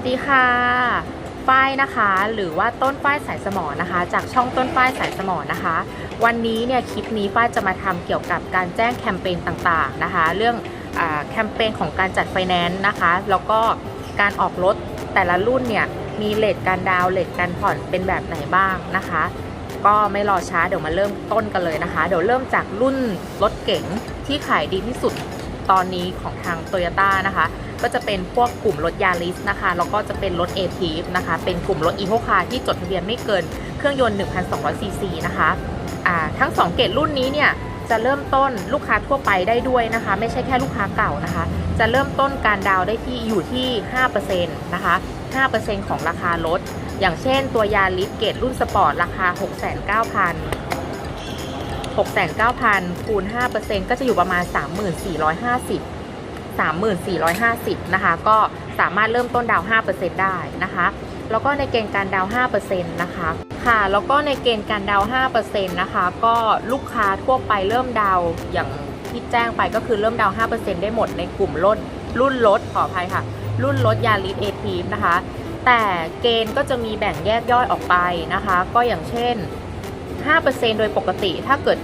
วัสดีค่ะฝ้ายนะคะ หรือว่าต้นฝ้ายสายสมอนะคะ จากช่องต้นฝ้ายสายสมอนะคะ วันนี้เนี่ยคลิปนี้ฝ้ายจะมาทำเกี่ยวกับการแจ้งแคมเปญต่างๆนะคะ เรื่องอแคมเปญของการจัดไฟแนนซ์นะคะ แล้วก็การออกรถแต่ละรุ่นเนี่ยมีเลทการดาวเลทการผ่อนเป็นแบบไหนบ้างนะคะ ก็ไม่รอช้าเดี๋ยวมาเริ่มต้นกันเลยนะคะ เดี๋ยวเริ่มจากรุ่นรถเก๋งที่ขายดีที่สุดตอนนี้ของทางโตโยต้านะคะ ก็จะเป็นพวกกลุ่มรถยาริสนะคะแล้วก็จะเป็นรถเอทีฟนะคะ เป็นกลุ่มรถอีโคคาที่จดทะเบียนไม่เกินเครื่องยนต์ 1,200 ซีซีนะคะอ่าทั้ง 2 เกรดรุ่นนี้เนี่ยจะเริ่มต้นลูกค้าทั่วไปได้ด้วยนะคะ ไม่ใช่แค่ลูกค้าเก่านะคะ จะเริ่มต้นการดาวน์ได้ที่อยู่ที่ 5%นะคะ 5%ของราคารถ อย่างเช่นตัวยาริสเกรดรุ่นสปอร์ตราคา 6,900 6,900 คูณ 5%ก็จะอยู่ประมาณ 3,450 3,450นะคะ ก็สามารถเริ่มต้นดาวน์5%ได้นะคะ แล้วก็ในเกณฑ์การดาวน์5%นะคะ ค่ะ แล้วก็ในเกณฑ์การดาวน์5%นะคะ ก็ลูกค้าทั่วไปเริ่มดาวอย่างที่แจ้งไปก็คือเริ่มดาวน์5%ได้หมดในกลุ่มรถรุ่นรถขออภัยค่ะ รุ่นรถยาริสเอทีฟนะคะ แต่เกณฑ์ก็จะมีแบ่งแยกย่อยออกไปนะคะ ก็อย่างเช่น 5%โดยปกติถ้าเกิด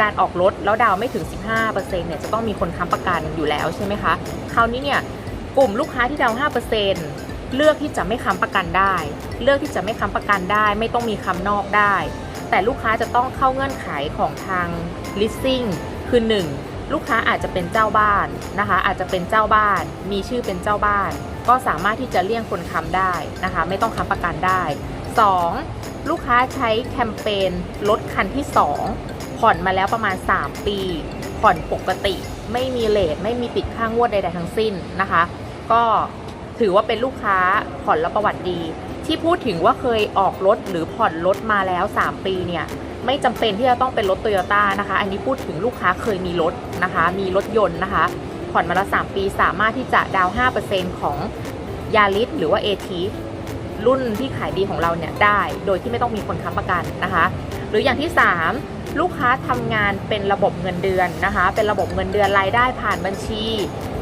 การออกรถแล้วดาวไม่ถึง 15%เนี่ยจะต้องมีคนค้ำประกันอยู่แล้วใช่ไหมคะ คราวนี้เนี่ยกลุ่มลูกค้าที่ดาว5%เลือกที่จะไม่ค้ำประกันได้ เลือกที่จะไม่ค้ำประกันได้ ไม่ต้องมีค้ำนอกได้ แต่ลูกค้าจะต้องเข้าเงื่อนไขของทาง leasing คือ 1 ลูกค้าอาจจะเป็นเจ้าบ้านนะคะ อาจจะเป็นเจ้าบ้าน มีชื่อเป็นเจ้าบ้าน ก็สามารถที่จะเลี่ยงคนค้ำได้นะคะ ไม่ต้องค้ำประกันได้ 2. ลูกค้าใช้แคมเปญลดคันที่ 2 ผ่อนมาแล้วประมาณ 3 ปี ผ่อนปกติ ไม่มีเลทไม่มีติดค่างวดใดๆทั้งสิ้นนะคะ ก็ถือว่าเป็นลูกค้าผ่อนแล้วประวัติดี ที่พูดถึงว่าเคยออกรถหรือผ่อนรถมาแล้ว 3 ปีเนี่ยไม่จำเป็นที่จะต้องเป็นรถโตโยต้านะคะ อันนี้พูดถึงลูกค้าเคยมีรถนะคะ มีรถยนต์นะคะ ผ่อนมาแล้ว 3 ปีสามารถที่จะดาวน์5%ของยาริสหรือว่าเอที รุ่นที่ขายดีของเราเนี่ยได้ โดยที่ไม่ต้องมีคนค้ำประกันนะคะ หรืออย่างที่ 3 ลูกค้าทำงานเป็นระบบเงินเดือนนะคะ เป็นระบบเงินเดือนรายได้ผ่านบัญชี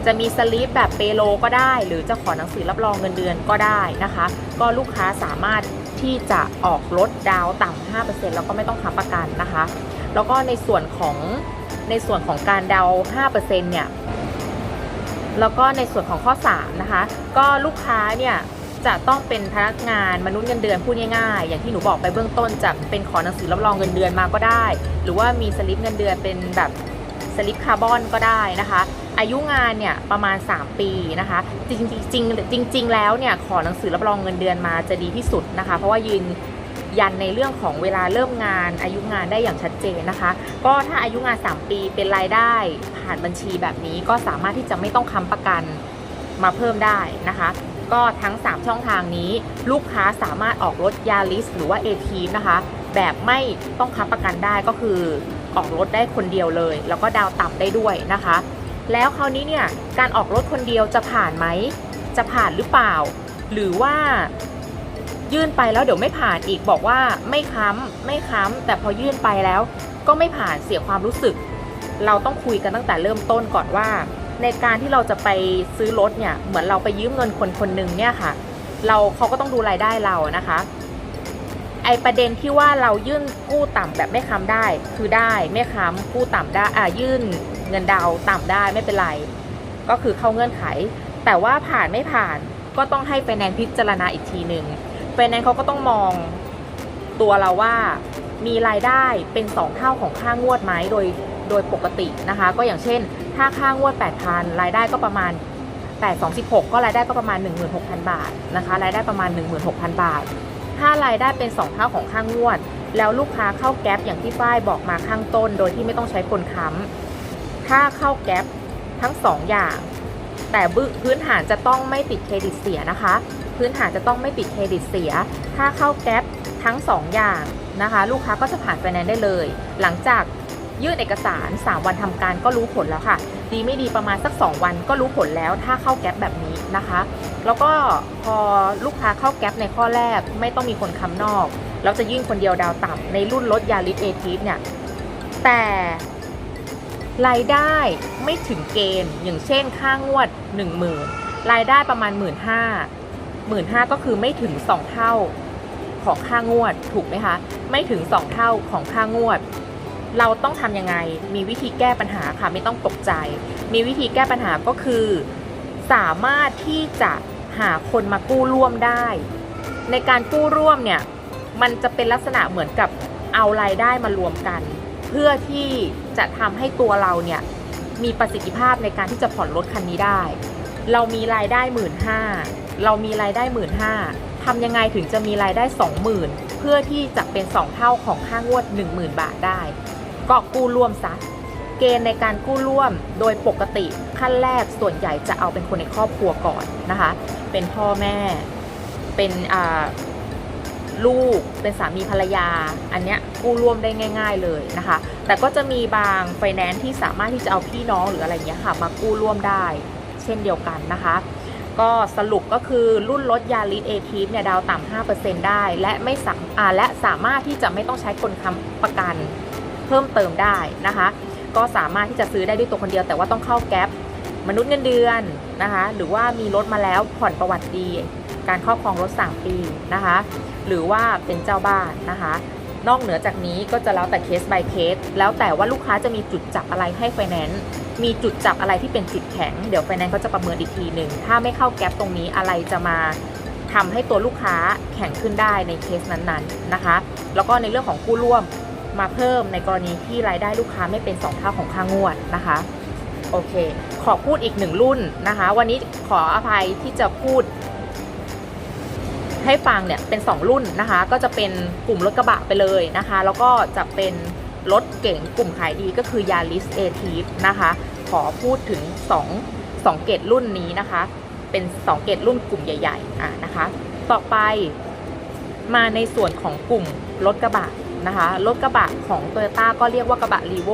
จะมีสลิปแบบเปโลก็ได้ หรือจะขอหนังสือรับรองเงินเดือนก็ได้นะคะ ก็ลูกค้าสามารถที่จะออกรถดาวน์ต่ำ5%แล้วก็ไม่ต้องค้ำประกันนะคะ แล้วก็ในส่วนของในส่วนของการดาวน์5%เนี่ยแล้วก็ในส่วนของข้อ 3 นะคะ ก็ลูกค้าเนี่ย จะต้องเป็นพนักงานมนุษย์เงินเดือนพูดง่ายๆ อย่างที่หนูบอกไปเบื้องต้นจะเป็นขอหนังสือรับรองเงินเดือนมาก็ได้ หรือว่ามีสลิปเงินเดือนเป็นแบบสลิปคาร์บอนก็ได้นะคะ อายุงานเนี่ยประมาณ 3 ปีนะคะ จริงๆจริงจริงๆแล้วเนี่ยขอหนังสือรับรองเงินเดือนมาจะดีที่สุดนะคะ เพราะว่ายืนยันในเรื่องของเวลาเริ่มงานอายุงานได้อย่างชัดเจนนะคะ ก็ถ้าอายุงาน 3 ปีเป็นรายได้ผ่านบัญชีแบบนี้ก็สามารถที่จะไม่ต้องค้ำประกันมาเพิ่มได้นะคะ ก็ทั้ง 3 ช่องทางนี้ ลูกค้าสามารถออกรถยาริสหรือว่าเอทีนะคะ แบบไม่ต้องค้ำประกันได้ก็คือออกรถได้คนเดียวเลย แล้วก็ดาวต่ำได้ด้วยนะคะ แล้วคราวนี้เนี่ยการออกรถคนเดียวจะผ่านไหม จะผ่านหรือเปล่า หรือว่ายื่นไปแล้วเดี๋ยวไม่ผ่านอีกบอกว่าไม่ค้ำไม่ค้ำแต่พอยื่นไปแล้วก็ไม่ผ่านเสียความรู้สึก เราต้องคุยกันตั้งแต่เริ่มต้นก่อนว่า ในการที่เราจะไปซื้อรถเนี่ยเหมือนเราไปยืมเงินคนคนหนึ่งเนี่ยค่ะ เราเขาก็ต้องดูรายได้เรานะคะ ไอประเด็นที่ว่าเรายื่นกู้ต่ำแบบไม่ค้ำได้ คือได้ไม่ค้ำกู้ต่ำได้อ่ายื่นเงินดาวต่ำได้ไม่เป็นไร ก็คือเข้าเงื่อนไข แต่ว่าผ่านไม่ผ่านก็ต้องให้ไฟแนนซ์พิจารณาอีกทีหนึ่งไฟแนนซ์เขาก็ต้องมองตัวเราว่ามีรายได้เป็น 2 เท่าของค่างวดไหมโดย โดยปกตินะคะ ก็อย่างเช่น ถ้าค่างวด 8,000 รายได้ก็ประมาณ 8 2 6 ก็รายได้ก็ประมาณ 16,000 บาทนะคะ รายได้ประมาณ 16,000 บาท ถ้ารายได้เป็น 2 เท่าของค่างวด แล้วลูกค้าเข้าแก๊ปอย่างที่ฝ้ายบอกมาข้างต้น โดยที่ไม่ต้องใช้คนค้ำถ้าเข้าแก๊ปทั้ง 2 อย่าง แต่พื้นฐานจะต้องไม่ติดเครดิตเสียนะคะ พื้นฐานจะต้องไม่ติดเครดิตเสีย ถ้าเข้าแก๊ปทั้ง 2 อย่างนะคะ ลูกค้าก็จะผ่านไฟแนนซ์ได้เลย หลังจาก ยื่นเอกสาร 3 วันทำการก็รู้ผลแล้วค่ะ ดีไม่ดีประมาณสัก 2 วันก็รู้ผลแล้วถ้าเข้าแก๊ปแบบนี้นะคะ แล้วก็พอลูกค้าเข้าแก๊ปในข้อแรกไม่ต้องมีคนค้ำนอก เราจะยื่นคนเดียวดาวต่ำในรุ่นรถยาริสเอทีฟเนี่ยแต่รายได้ไม่ถึงเกณฑ์ อย่างเช่นค่างวด 1 0,000รายได้ประมาณ 1 5ื่นหมื่นห้าก็คือไม่ถึง 2 เท่าของค่างวดถูกไหมคะ ไม่ถึง 2 เท่าของค่างวด เราต้องทำยังไง มีวิธีแก้ปัญหาค่ะไม่ต้องตกใจ มีวิธีแก้ปัญหาก็คือ สามารถที่จะหาคนมากู้ร่วมได้ ในการกู้ร่วมเนี่ยมันจะเป็นลักษณะเหมือนกับเอารายได้มารวมกัน เพื่อที่จะทำให้ตัวเราเนี่ยมีประสิทธิภาพในการที่จะผ่อนรถคันนี้ได้ เรามีรายได้หมื่นห้าเรามีรายได้หมื่นห้าทำยังไงถึงจะมีรายได้สองหมื่นเพื่อที่จะเป็นสองเท่าของค่างวด 10,000 บาทได้ ก็กู้ร่วมซะเกณฑ์ในการกู้ร่วมโดยปกติขั้นแรกส่วนใหญ่จะเอาเป็นคนในครอบครัวก่อนนะคะ เป็นพ่อแม่ เป็นลูก เป็นสามีภรรยา อันเนี้ยกู้ร่วมได้ง่าย ๆเลยนะคะ แต่ก็จะมีบางไฟแนนซ์ที่สามารถที่จะเอาพี่น้องหรืออะไรเงี้ยค่ะมากู้ร่วมได้ เช่นเดียวกันนะคะ ก็สรุปก็คือรุ่นรถยาริสเอทีฟเนี่ยดาวต่ำ5%ได้ และไม่สามและสามารถที่จะไม่ต้องใช้คนค้ำประกัน เพิ่มเติมได้นะคะ ก็สามารถที่จะซื้อได้ด้วยตัวคนเดียวแต่ว่าต้องเข้าแก๊ปมนุษย์เงินเดือนนะคะ หรือว่ามีรถมาแล้วผ่อนประวัติดี การครอบครองรถ 3 ปีนะคะ หรือว่าเป็นเจ้าบ้านนะคะ นอกเหนือจากนี้ก็จะแล้วแต่เคส by เคส แล้วแต่ว่าลูกค้าจะมีจุดจับอะไรให้ไฟแนนซ์มีจุดจับอะไรที่เป็นจุดแข็ง เดี๋ยวไฟแนนซ์เขาจะประเมินอีกทีหนึ่ง ถ้าไม่เข้าแก๊ปตรงนี้อะไรจะมาทำให้ตัวลูกค้าแข็งขึ้นได้ในเคสนั้นๆนะคะ แล้วก็ในเรื่องของกู้ร่วม มาเพิ่มในกรณีที่รายได้ลูกค้าไม่เป็น 2 เท่าของค่างวดนะคะโอเค ขอพูดอีกหนึ่งรุ่นนะคะ วันนี้ขออภัยที่จะพูด ให้ฟังเนี่ยเป็น 2 รุ่นนะคะ ก็จะเป็นกลุ่มรถกระบะไปเลยนะคะ แล้วก็จะเป็นรถเก๋งกลุ่มขายดีก็คือยา r i s a t i v นะคะ ขอพูดถึง 2 2 เกตรุ่นนี้นะคะ เป็น 2 เกตรุ่นกลุ่มใหญ่ๆอะนะคะ ต่อไปมาในส่วนของกลุ่มรถกระบะ นะคะ รถกระบะของ t o y ยต้ก็เรียกว่ากระบะ r ีโว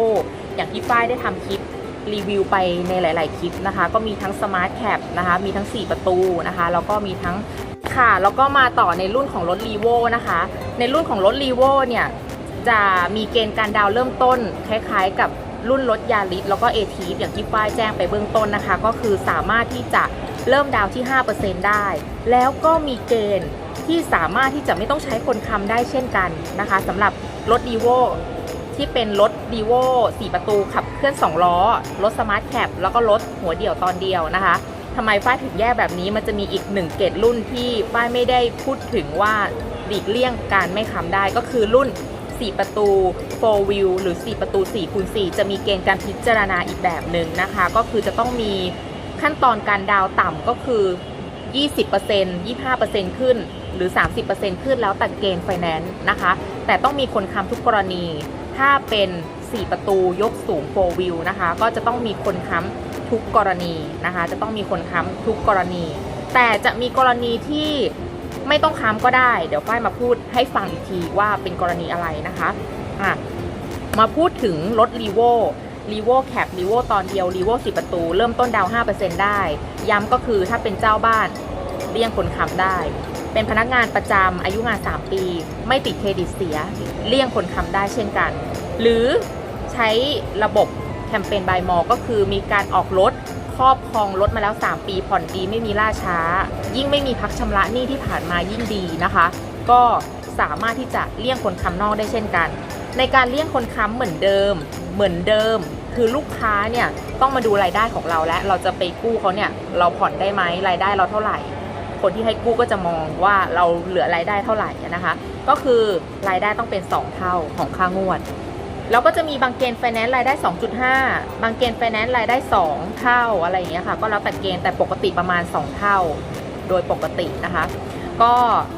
อย่างที่ฝ้ายได้ทำคลิปรีวิวไปในหลาย ๆ คลิปนะคะ ก็มีทั้ง Smart Cap นะคะ มีทั้ง 4 ประตูนะคะ แล้วก็มีทั้งค่ะ แล้วก็มาต่อในรุ่นของรถ r ีโวนะคะ ในรุ่นของรถ r ีโวเนี่ย จะมีเกณฑ์การดาวเริ่มต้น คล้าย ๆ กับรุ่นรถยาริสแล้วก็เอทีฟอย่างที่ฝ้ายแจ้งไปเบื้องต้นนะคะ ก็คือสามารถที่จะเริ่มดาวน์ที่ 5%ได้ แล้วก็มีเกณฑ์ ที่สามารถที่จะไม่ต้องใช้คนค้ำได้เช่นกันนะคะสำหรับรถดีโวที่เป็นรถดีโว4 ประตูขับเคลื่อน 2 ล้อ รถสมาร์ทแคปแล้วก็รถหัวเดี่ยวตอนเดียวนะคะทำไมฝ้ายถึงแยกแบบนี้มันจะมีอีกหนึ่งเกรดรุ่นที่ฝ้ายไม่ได้พูดถึงว่าหลีกเลี่ยงการไม่ค้ำได้ก็คือรุ่น 4 ประตู 4 wheel หรือ 4 ประตู4คูณ4จะมีเกณฑ์การพิจารณาอีกแบบหนึ่งนะคะ ก็คือจะต้องมีขั้นตอนการดาวต่ำก็คือ 20% 25%ขึ้น หรือ 30%ขึ้นแล้วแต่เกณฑ์ไฟแนนซ์นะคะ แต่ต้องมีคนค้ำทุกกรณี ถ้าเป็น 4 ประตูยกสูง4 wheel นะคะ ก็จะต้องมีคนค้ำทุกกรณีนะคะ จะต้องมีคนค้ำทุกกรณี แต่จะมีกรณีที่ไม่ต้องค้ำก็ได้ เดี๋ยวฝ้ายมาพูดให้ฟังอีกทีว่าเป็นกรณีอะไรนะคะอะมาพูดถึงรถ r ีโว r ีโวแคป r ีโวตอนเดียว r ีโว10ประตู เริ่มต้นดาวน์5%ได้ ย้ำก็คือถ้าเป็นเจ้าบ้านเลี่ยงคนค้ำได้ เป็นพนักงานประจำอายุงาน 3 ปี ไม่ติดเครดิตเสีย เลี่ยงคนค้ำได้เช่นกัน หรือใช้ระบบแคมเปญบายมอ ก็คือมีการออกรถครอบครองรถมาแล้ว 3 ปี ผ่อนดีไม่มีล่าช้า ยิ่งไม่มีพักชำระหนี้ที่ผ่านมายิ่งดีนะคะ ก็สามารถที่จะเลี่ยงคนค้ำนอกได้เช่นกัน ในการเลี่ยงคนค้ำเหมือนเดิม เหมือนเดิม คือลูกค้าเนี่ยต้องมาดูรายได้ของเราและเราจะไปกู้เขาเนี่ยเราผ่อนได้ไหมรายได้เราเท่าไหร่ คนที่ให้กู้ก็จะมองว่าเราเหลือรายได้เท่าไหร่นะคะ ก็คือรายได้ต้องเป็น 2 เท่าของค่างวดแล้วก็จะมีบางเกณฑ์ไฟแนนซ์รายได้ 2.5 บางเกณฑ์ไฟแนนซ์รายได้ 2 เท่าอะไรอย่างเงี้ยค่ะ ก็แล้วแต่เกณฑ์แต่ปกติประมาณ 2 เท่า โดยปกตินะคะ ก็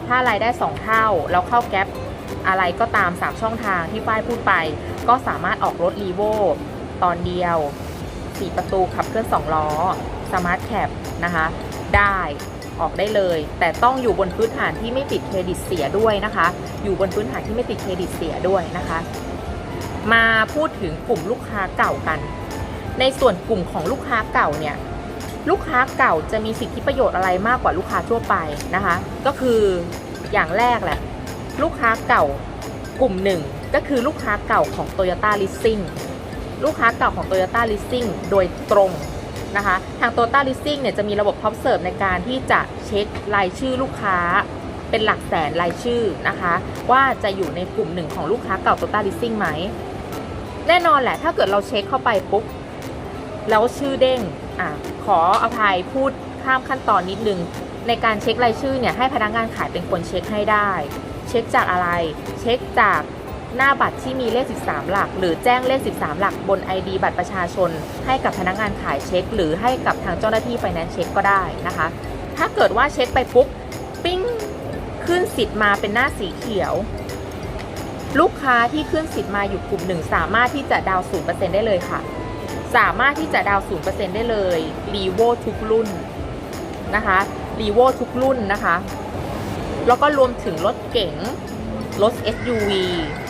ถ้ารายได้ 2 เท่า แล้วเข้าแก๊ป อะไรก็ตาม 3 ช่องทางที่ฝ้ายพูดไป ก็สามารถออกรถรีโวตอนเดียว 4 ประตูขับเคลื่อน 2 ล้อสมาร์ทแคปนะคะ ได้ออกได้เลย แต่ต้องอยู่บนพื้นฐานที่ไม่ติดเครดิตเสียด้วยนะคะ อยู่บนพื้นฐานที่ไม่ติดเครดิตเสียด้วยนะคะ มาพูดถึงกลุ่มลูกค้าเก่ากัน ในส่วนกลุ่มของลูกค้าเก่าเนี่ยลูกค้าเก่าจะมีสิทธิประโยชน์อะไรมากกว่าลูกค้าทั่วไปนะคะ ก็คืออย่างแรกแหละ ลูกค้าเก่ากลุ่มหนึ่งก็คือลูกค้าเก่าของ Toyota Leasing ลูกค้าเก่าของ Toyota Leasing โดยตรงนะคะ ทาง t o t a Leasing เนี่ยจะมีระบบ Top Serve ในการที่จะเช็ครายชื่อลูกค้าเป็นหลักแสนรายชื่อนะคะ ว่าจะอยู่ในกลุ่มหนึ่งของลูกค้าเก่า t o t a Leasing ไหม แน่นอนแหละถ้าเกิดเราเช็คเข้าไปปุ๊บแล้วชื่อเด้งอะขออภัยพูดข้ามขั้นตอนนิดนึง ในการเช็ครายชื่อเนี่ยให้พนักงานขายเป็นคนเช็คให้ได้ เช็คจากอะไร เช็คจากหน้าบัตรที่มีเลข 13 หลัก หรือแจ้งเลข 13 หลักบน ID บัตรประชาชน ให้กับพนักงานขายเช็ค หรือให้กับทางเจ้าหน้าที่ไฟแนนซ์เช็คก็ได้นะคะ ถ้าเกิดว่าเช็คไปปุ๊บปิ้งขึ้นสิทธิ์มาเป็นหน้าสีเขียว ลูกค้าที่ขึ้นสิทธิ์มาอยู่กลุ่มหนึ่งสามารถที่จะดาวน์0%ได้เลยค่ะ สามารถที่จะดาวน์0%ได้เลยรีโวทุกรุ่นนะคะรีโวทุกรุ่นนะคะ แล้วก็รวมถึงรถเก๋งรถ SUV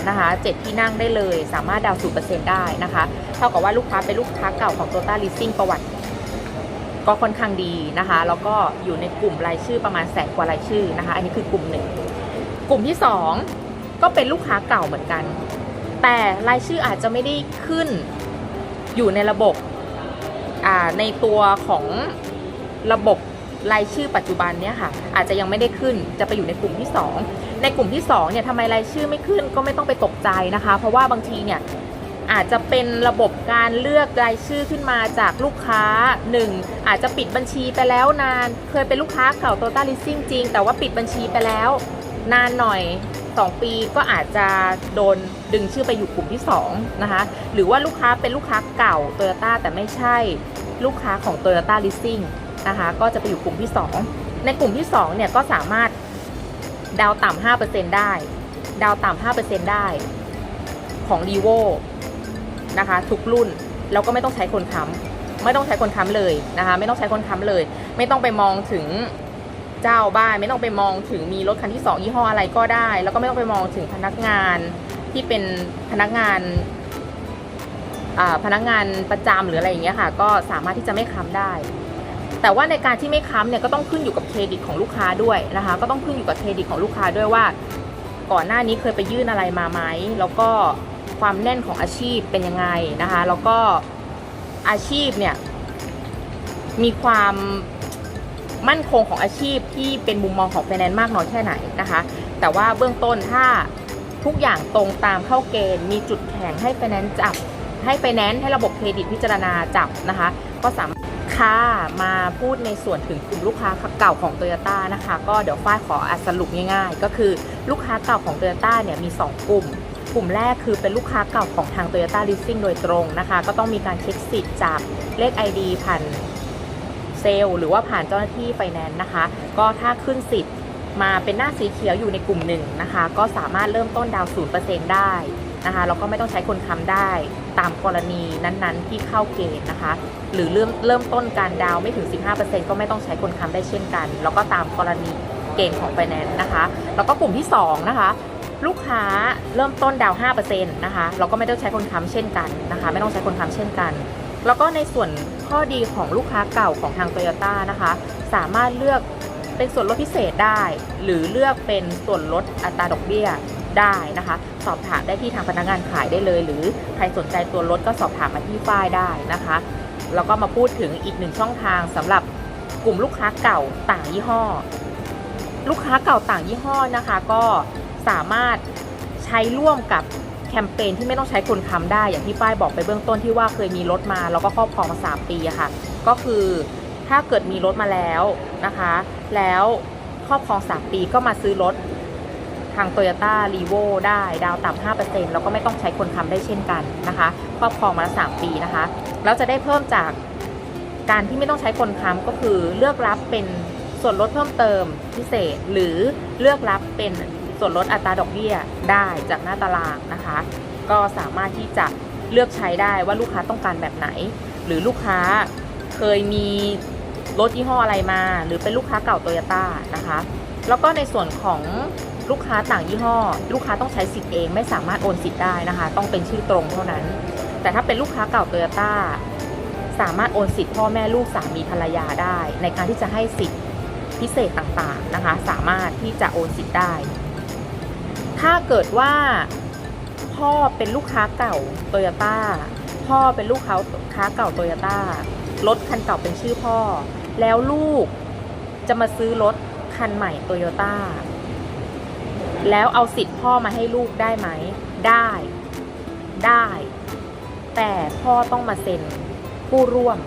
นะคะ7ที่นั่งได้เลย สามารถดาวน์0%ได้นะคะ เท่ากับว่าลูกค้าเป็นลูกค้าเก่าของ t o t a Leasing ประวัติ ก็ค่อนข้างดีนะคะ แล้วก็อยู่ในกลุ่มรายชื่อประมาณแสนกว่ารายชื่อนะคะ อันนี้คือกลุ่มหนึ่ง กลุ่มที่สองก็เป็นลูกค้าเก่าเหมือนกัน แต่รายชื่ออาจจะไม่ได้ขึ้นอยู่ในระบบในตัวของระบบ รายชื่อปัจจุบันเนี่ยค่ะอาจจะยังไม่ได้ขึ้นจะไปอยู่ในกลุ่มที่สองในกลุ่มที่สองเนี่ยทำไมรายชื่อไม่ขึ้นก็ไม่ต้องไปตกใจนะคะ เพราะว่าบางทีเนี่ยอาจจะเป็นระบบการเลือกรายชื่อขึ้นมาจากลูกค้า 1 อาจจะปิดบัญชีไปแล้วนาน เคยเป็นลูกค้าเก่า t o t a Leasing จริง แต่ว่าปิดบัญชีไปแล้ว นานหน่อย 2 ปีก็อาจจะโดนดึงชื่อไปอยู่กลุ่มที่ 2 นะคะ หรือว่าลูกค้าเป็นลูกค้าเก่า Toyota แต่ไม่ใช่ลูกค้าของ Toyota Leasing นะคะ ก็จะไปอยู่กลุ่มที่ 2 ในกลุ่มที่2เนี่ยก็สามารถดาวต่ำ5%ได้ ดาวต่ำ5%ได้ของ r e v o นะคะทุกรุ่นแล้วก็ไม่ต้องใช้คนค้ำไม่ต้องใช้คนค้ำเลยนะคะไม่ต้องใช้คนค้ำเลย ไม่ต้องไปมองถึงเจ้าบ้านไม่ต้องไปมองถึงมีรถคันที่สองยี่ห้ออะไรก็ได้ แล้วก็ไม่ต้องไปมองถึงพนักงานที่เป็นพนักงานพนักงานประจำหรืออะไรอย่างเงี้ยค่ะ ก็สามารถที่จะไม่ค้ำได้ แต่ว่าในการที่ไม่ค้ำเนี่ยก็ต้องขึ้นอยู่กับเครดิตของลูกค้าด้วยนะคะ ก็ต้องขึ้นอยู่กับเครดิตของลูกค้าด้วยว่า ก่อนหน้านี้เคยไปยื่นอะไรมาไหมแล้วก็ความแน่นของอาชีพเป็นยังไงนะคะ แล้วก็อาชีพเนี่ยมีความมั่นคงของอาชีพที่เป็นมุมมองของไฟแนนซ์มากน้อยแค่ไหนนะคะ แต่ว่าเบื้องต้นถ้าทุกอย่างตรงตามเข้าเกณฑ์ มีจุดแข็งให้ไฟแนนซ์จับ ให้ไฟแนนซ์ให้ระบบเครดิตพิจารณาจับนะคะ ก็สามารถ ค่ะมาพูดในส่วนถึงกลุ่มลูกค้าเก่าของ Toyota นะคะ ก็เดี๋ยวฝ้ายขอสรุปง่ายๆ ก็คือลูกค้าเก่าของ Toyota เนี่ยมี 2 กลุ่ม กลุ่มแรกคือเป็นลูกค้าเก่าของทาง Toyota Leasing โดยตรงนะคะ ก็ต้องมีการเช็คสิทธิ์จากเลข ID ผ่านเซลล์หรือว่าผ่านเจ้าหน้าที่ไฟแนนซ์นะคะ ก็ถ้าขึ้นสิทธิ์มาเป็นหน้าสีเขียวอยู่ในกลุ่มหนึ่งนะคะ ก็สามารถเริ่มต้นดาวน์0%ได้ นะคะแล้วก็ไม่ต้องใช้คนค้ำได้ตามกรณีนั้นๆ ที่เข้าเกณฑ์นะคะ หรือเริ่มเริ่มต้นการดาวไม่ถึง 15%ก็ไม่ต้องใช้คนค้ำได้เช่นกัน แล้วก็ตามกรณีเกณฑ์ของไฟแนนซ์นะคะ แล้วก็กลุ่มที่สองนะคะ ลูกค้าเริ่มต้นดาว5%นะคะเราก็ไม่ต้องใช้คนค้ำเช่นกันนะคะ ไม่ต้องใช้คนค้ำเช่นกัน แล้วก็ในส่วนข้อดีของลูกค้าเก่าของทาง Toyota นะคะ สามารถเลือกเป็นส่วนลดพิเศษได้ หรือเลือกเป็นส่วนลดอัตราดอกเบี้ย ได้นะคะ สอบถามได้ที่ทางพนักงานขายได้เลย หรือใครสนใจตัวลดก็สอบถามมาที่ฝ้ายได้นะคะแล้วก็มาพูดถึงอีกหนึ่งช่องทางสำหรับกลุ่มลูกค้าเก่าต่างยี่ห้อ ลูกค้าเก่าต่างยี่ห้อนะคะ ก็สามารถใช้ร่วมกับแคมเปญที่ไม่ต้องใช้คนค้ำได้อย่างที่ป้ายบอกไปเบื้องต้นที่ว่าเคยมีรถมา แล้วก็ครอบครองมา 3 ปีอะค่ะ ก็คือถ้าเกิดมีรถมาแล้วนะคะ แล้วครอบครอง 3 ปีก็มาซื้อรถ ทาง Toyota r e v o ได้ ดาวต่ำ5%แล้วก็ไม่ต้องใช้คนค้ำได้เช่นกันนะคะ ครอบครองมาแล้ว3ปีนะคะแล้วจะได้เพิ่มจากการที่ไม่ต้องใช้คนค้ำก็คือเลือกรับเป็นส่วนลดเพิ่มเติมพิเศษ หรือเลือกรับเป็นส่วนลดอัตราดอกเบี้ยได้จากหน้าตารางนะคะ ก็สามารถที่จะเลือกใช้ได้ว่าลูกค้าต้องการแบบไหน หรือลูกค้าเคยมีรถยี่ห้ออะไรมา หรือเป็นลูกค้าเก่าโตโยต้านะคะ แล้วก็ในส่วนของ ลูกค้าต่างยี่ห้อ ลูกค้าต้องใช้สิทธิ์เองไม่สามารถโอนสิทธิ์ได้นะคะ ต้องเป็นชื่อตรงเท่านั้น แต่ถ้าเป็นลูกค้าเก่าโตโยต้าสามารถโอนสิทธิ์พ่อแม่ลูกสามีภรรยาได้ ในการที่จะให้สิทธิ์พิเศษต่างๆนะคะ สามารถที่จะโอนสิทธิ์ได้ ถ้าเกิดว่าพ่อเป็นลูกค้าเก่าโตโยต้าพ่อเป็นลูกค้าค้าเก่าโตโยต้ารถคันเก่าเป็นชื่อพ่อ แล้วลูกจะมาซื้อรถคันใหม่โตโยต้า แล้วเอาสิทธิ์พ่อมาให้ลูกได้ไหม ได้ ได้ แต่พ่อต้องมาเซ็นผู้ร่วม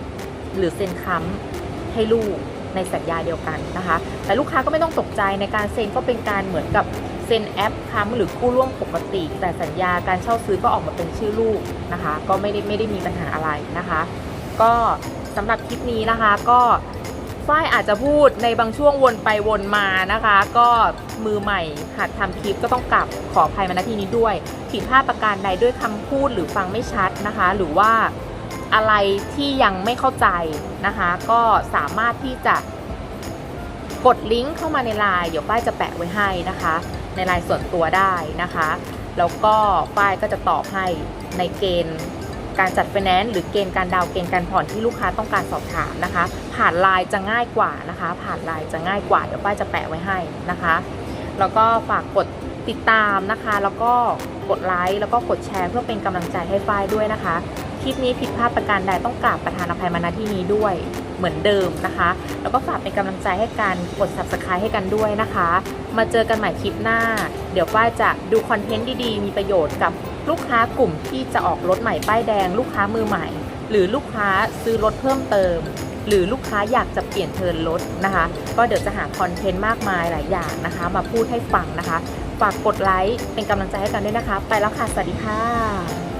หรือเซ็นค้ำให้ลูกในสัญญาเดียวกันนะคะ แต่ลูกค้าก็ไม่ต้องตกใจในการเซ็นก็เป็นการเหมือนกับเซ็นแอปค้ำหรือกู้ร่วมปกติ แต่สัญญาการเช่าซื้อก็ออกมาเป็นชื่อลูกนะคะ ก็ไม่ได้ไม่ได้มีปัญหาอะไรนะคะ ก็สำหรับคลิปนี้นะคะก็ฝ้ายอาจจะพูดในบางช่วงวนไปวนมานะคะ ก็ มือใหม่หัดทำคลิปก็ต้องกลับขออภัยมาณที่นี้ด้วย ผิดพลาดประการใดด้วยคำพูดหรือฟังไม่ชัดนะคะ หรือว่าอะไรที่ยังไม่เข้าใจนะคะ ก็สามารถที่จะกดลิงก์เข้ามาในไลน์เดี๋ยวฝ้ายจะแปะไว้ให้นะคะ ในไลน์ส่วนตัวได้นะคะ แล้วก็ฝ้ายก็จะตอบให้ในเกณฑ์การจัดไฟแนนซ์หรือเกณฑ์การดาวเกณฑ์การผ่อนที่ลูกค้าต้องการสอบถามนะคะ ผ่านไลน์จะง่ายกว่านะคะ ผ่านไลน์จะง่ายกว่าเดี๋ยวฝ้ายจะแปะไว้ให้นะคะ แล้วก็ฝากกดติดตามนะคะ แล้วก็กดไลค์แล้วก็กดแชร์เพื่อเป็นกำลังใจให้ฝ้ายด้วยนะคะ คลิปนี้ผิดพลาดประการใดต้องกราบประธานอภัยมาณที่นี้ด้วยเหมือนเดิมนะคะ แล้วก็ฝากเป็นกำลังใจให้กันกด subscribe ให้กันด้วยนะคะ มาเจอกันใหม่คลิปหน้า เดี๋ยวฝ้ายจะดูคอนเทนต์ดีๆ มีประโยชน์กับลูกค้ากลุ่มที่จะออกรถใหม่ป้ายแดง ลูกค้ามือใหม่ หรือลูกค้าซื้อรถเพิ่มเติม หรือลูกค้าอยากจะเปลี่ยนเทิร์นรถนะคะ ก็เดี๋ยวจะหาคอนเทนต์มากมายหลายอย่างนะคะ มาพูดให้ฟังนะคะ ฝากกดไลค์เป็นกำลังใจให้กันด้วยนะคะ ไปแล้วค่ะ สวัสดีค่ะ